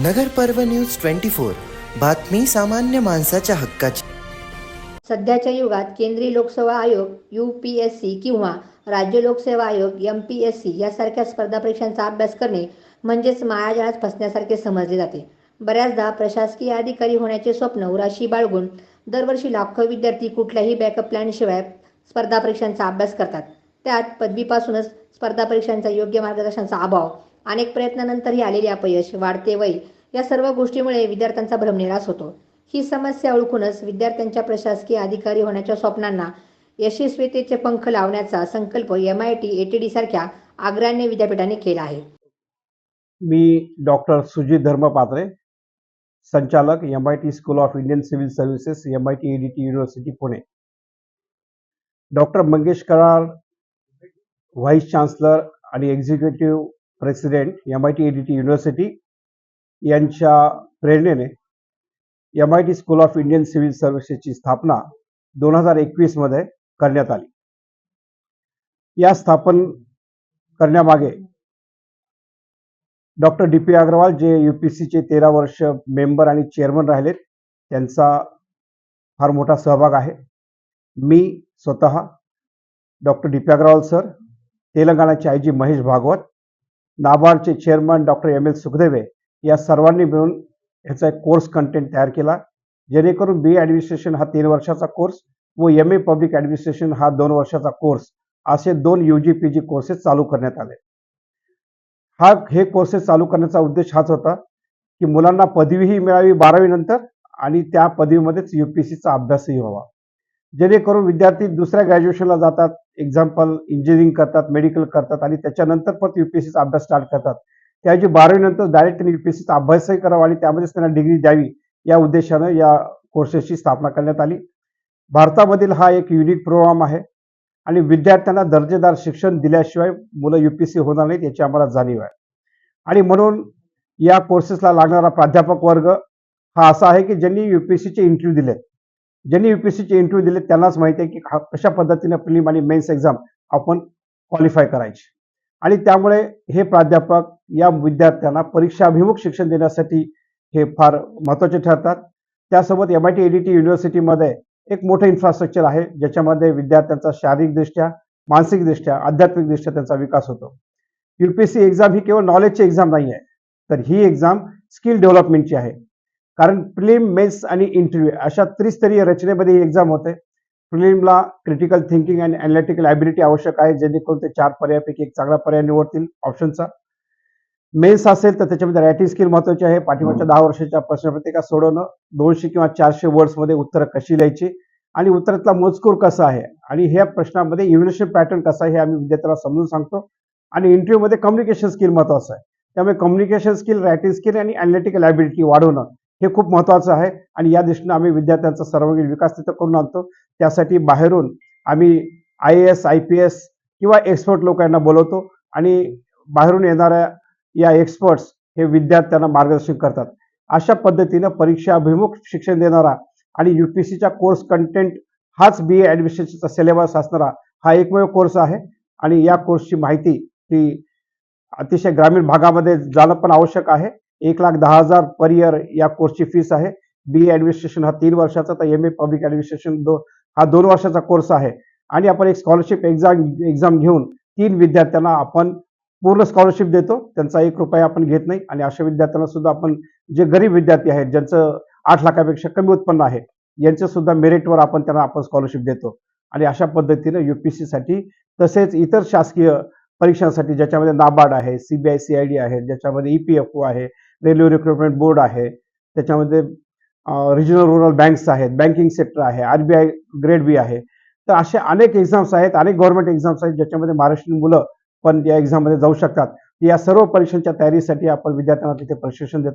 नगर पर्व news twenty four. बातमी सामान्य माणसाच्या हक्काची. सध्याच्या युगात केंद्रीय लोकसेवा आयोग यू पी एस सी किंवा राज्य लोकसेवा आयोग एम पी एस सी यासारख्या स्पर्धा परीक्षांचा अभ्यास करणे म्हणजेच मायाजाळात फसण्यासारखे समजले जाते. बऱ्याचदा प्रशासकीय अधिकारी होण्याचे स्वप्न उराशी बाळगून दरवर्षी लाखो विद्यार्थी कुठल्याही बॅकअप प्लॅनशिवाय स्पर्धा परीक्षांचा अभ्यास करतात. त्यात पदवीपासूनच स्पर्धा परीक्षांचा योग्य मार्गदर्शनाचा अभाव अनेक प्रयत्नानंतरही आलेले अपयश वाढते वय या सर्व गोष्टीमुळे विद्यार्थ्यांचा भ्रमनिरास होतो. ही समस्या ओळखूनच विद्यार्थ्यांच्या प्रशासकीय अधिकारी होण्याच्या स्वप्नांना यशस्वीतेचे पंख लावण्याचा संकल्प M I T A T D सारख्या अग्रण्य विद्यापीठाने केला आहे. मी डॉक्टर सुजित धर्मपात्रे संचालक M I T school of Indian civil services M I T E D T university Pune. Doctor Mangesh Karad vice chancellor आणि executive president M I T E university यांच्या प्रेरणेने M I T school of Indian civil सर्व्हिसेसची स्थापना दोन हजार एकवीसमध्ये करण्यात आली. या स्थापन करण्यामागे डॉक्टर डी पी अग्रवाल जे यू पी सीचे तेरा वर्ष मेंबर आणि चेअरमन राहिलेत त्यांचा फार मोठा सहभाग आहे. मी स्वतः doctor D P Agrawal sir तेलंगणाचे आय जी महेश भागवत नाबार्डचे chairman doctor M L Sukhdeve या सर्वांनी मिळून ह्याचा एक कोर्स कंटेंट तयार केला. जेणेकरून बी ॲडमिनिस्ट्रेशन हा तीन वर्षाचा कोर्स व एम ए पब्लिक ॲडमिनिस्ट्रेशन हा दोन वर्षाचा कोर्स असे दोन U G P G courses चालू करण्यात आले. हा हे कोर्सेस चालू करण्याचा उद्देश हाच होता की मुलांना पदवीही मिळावी बारावी नंतर आणि त्या पदवीमध्येच यू पी सीचा अभ्यासही व्हावा. जेणेकरून विद्यार्थी दुसऱ्या ग्रॅज्युएशनला जातात एक्झाम्पल इंजिनिअरिंग करतात मेडिकल करतात आणि त्याच्यानंतर परत यू पी अभ्यास स्टार्ट करतात. त्याऐवजी बारावीनंतर डायरेक्ट त्यांनी यू पी अभ्यासही करावा आणि त्यामध्येच त्यांना डिग्री द्यावी या उद्देशानं या कोर्सेसची स्थापना करण्यात आली. भारतामधील हा एक युनिक प्रोग्राम आहे आणि विद्यार्थ्यांना दर्जेदार शिक्षण दिल्याशिवाय मुलं यू पी सी होणार नाहीत याची आम्हाला जाणीव आहे. आणि म्हणून या कोर्सेसला लागणारा प्राध्यापक वर्ग हा असा आहे की ज्यांनी यू पी सीचे इंटरव्ह्यू दिलेत. ज्यांनी यू पी सीचे इंटरव्ह्यू दिले त्यांनाच माहिती आहे की कशा पद्धतीने प्रिलिम आणि मेन्स एक्झाम आपण क्वालिफाय करायची. आणि त्यामुळे हे प्राध्यापक या विद्यार्थ्यांना परीक्षाभिमुख शिक्षण देण्यासाठी हे फार महत्त्वाचे ठरतात. त्यासोबत एम आय टी एडीटी युनिव्हर्सिटीमध्ये एक मोठं इन्फ्रास्ट्रक्चर आहे ज्याच्यामध्ये विद्यार्थ्यांचा शारीरिकदृष्ट्या मानसिकदृष्ट्या आध्यात्मिकदृष्ट्या त्यांचा विकास होतो. युपीएससी एक्झाम ही केवळ नॉलेजची एक्झाम नाही आहे तर ही एक्झाम स्किल डेव्हलपमेंटची आहे. कारण प्रिलिम मेन्स आणि इंटरव्ह्यू अशा त्रिस्तरीय रचनेमध्ये ही एक्झाम होते. प्रिलिमला क्रिटिकल थिंकिंग आणि अनॅलिटिकल ॲबिलिटी आवश्यक आहे जेणेकरून ते चार पर्यायापैकी एक चांगला पर्याय निवडतील ऑप्शनचा मेन्स असेल तर त्याच्यामध्ये रायटिंग स्किल महत्वाची आहे. पाठीमागच्या दहा वर्षाच्या प्रश्नपत्रिका सोडवणं दोनशे किंवा चारशे वर्ड्समध्ये उत्तरं कशी लिहायची आणि उत्तरातला मजकूर कसा आहे आणि ह्या प्रश्नामध्ये इव्हल्युशन पॅटर्न कसा आहे हे आम्ही विद्यार्थ्याला समजून सांगतो. आणि इंटरव्ह्यूमध्ये कम्युनिकेशन स्किल महत्वाचं आहे. त्यामुळे कम्युनिकेशन स्किल रायटिंग स्किल आणि अनॅलिटिकल ॲबिलिटी वाढवणं हे खूप महत्त्वाचं आहे. आणि या दृष्टीनं आम्ही विद्यार्थ्यांचा सर्वांगीण विकास तिथं करून आणतो. त्यासाठी बाहेरून आम्ही I A S I P S किंवा एक्सपर्ट लोकांना बोलवतो आणि बाहेरून येणाऱ्या या एक्सपर्ट्स हे विद्यार्थ्यांना मार्गदर्शन करतात. अशा पद्धतीनं परीक्षाभिमुख शिक्षण देणारा आणि यू पी सीचा कोर्स कंटेंट हाच बी ए ॲडमिशनचा सिलेबस असणारा हा एकमेव कोर्स आहे. आणि या कोर्सची माहिती ही अतिशय ग्रामीण भागामध्ये जाणं पण आवश्यक आहे. एक लाख दहा हजार पर इयर या कोर्सची फीस आहे. बी ॲडमिनिस्ट्रेशन हा तीन वर्षाचा तर एम ए पब्लिक ॲडमिनिस्ट्रेशन दो हा दोन वर्षाचा कोर्स आहे. आणि आपण एक स्कॉलरशिप एक्झाम एक्झाम घेऊन तीन विद्यार्थ्यांना आपण पूर्ण स्कॉलरशिप देतो. त्यांचा एक रुपया आपण घेत नाही. आणि अशा विद्यार्थ्यांना सुद्धा आपण जे गरीब विद्यार्थी आहेत ज्यांचं आठ लाखापेक्षा कमी उत्पन्न आहे यांच्या सुद्धा मेरिटवर आपण त्यांना आपण स्कॉलरशिप देतो. आणि अशा पद्धतीनं यू पी सीसाठी तसेच इतर शासकीय परीक्षांसाठी ज्याच्यामध्ये नाबार्ड आहे C B I C I D आहे ज्याच्यामध्ये ई पी एफ ओ आहे रेल्वे रिक्रुटमेंट बोर्ड आहे. त्याच्यामध्ये रिजनल रुरल बँक्स आहेत बँकिंग सेक्टर आहे R B I grade B आहे. तर असे अनेक एक्झाम्स आहेत अनेक गव्हर्नमेंट एक्झाम्स आहेत ज्याच्यामध्ये महाराष्ट्रीयन मुलं पण या एक्झाममध्ये जाऊ शकतात. या सर्व परीक्षांच्या तयारीसाठी आपण विद्यार्थ्यांना तिथे प्रशिक्षण देतो.